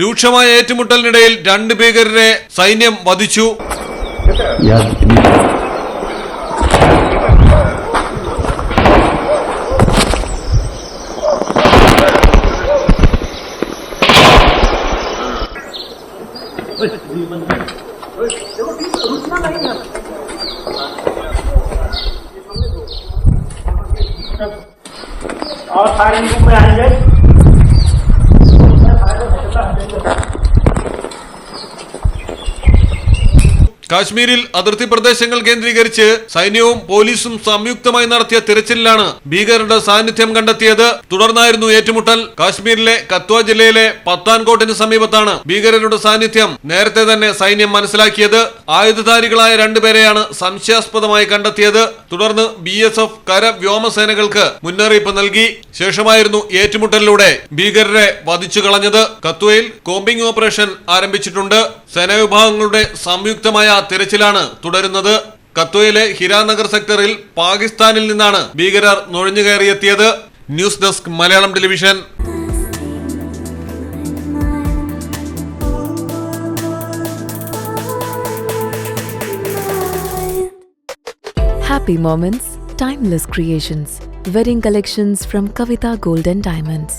രൂക്ഷമായ ഏറ്റുമുട്ടലിനിടയിൽ രണ്ട് ഭീകരരെ സൈന്യം വധിച്ചു Yeah. और सारे ग्रुप में आएँगे കാശ്മീരിൽ അതിർത്തി പ്രദേശങ്ങൾ കേന്ദ്രീകരിച്ച് സൈന്യവും പോലീസും സംയുക്തമായി നടത്തിയ തിരച്ചിലിലാണ് ഭീകരരുടെ സാന്നിധ്യം കണ്ടെത്തിയത്. തുടർന്നായിരുന്നു ഏറ്റുമുട്ടൽ. കാശ്മീരിലെ കത്വ ജില്ലയിലെ പത്താൻകോട്ടിന് സമീപത്താണ് ഭീകരരുടെ സാന്നിധ്യം നേരത്തെ തന്നെ സൈന്യം മനസ്സിലാക്കിയത്. ആയുധധാരികളായ രണ്ടുപേരെയാണ് സംശയാസ്പദമായി കണ്ടെത്തിയത്. തുടർന്ന് ബി എസ് എഫ് കര വ്യോമസേനകൾക്ക് മുന്നറിയിപ്പ് നൽകി. ശേഷമായിരുന്നു ഏറ്റുമുട്ടലിലൂടെ ഭീകരരെ വധിച്ചു കളഞ്ഞത്. കത്വയിൽ കോമ്പിംഗ് ഓപ്പറേഷൻ ആരംഭിച്ചിട്ടുണ്ട്. സേനാവിഭാഗങ്ങളുടെ സംയുക്തമായ തിരച്ചിലാണ് തുടരുന്നത്. കത്വയിലെ ഹിരാനഗർ സെക്ടറിൽ പാകിസ്ഥാനിൽ നിന്നാണ് ഭീകരർ നുഴഞ്ഞു കയറിയെത്തിയത്. News desk Malayalam television. Happy moments timeless creations wedding collections from Kavitha golden diamonds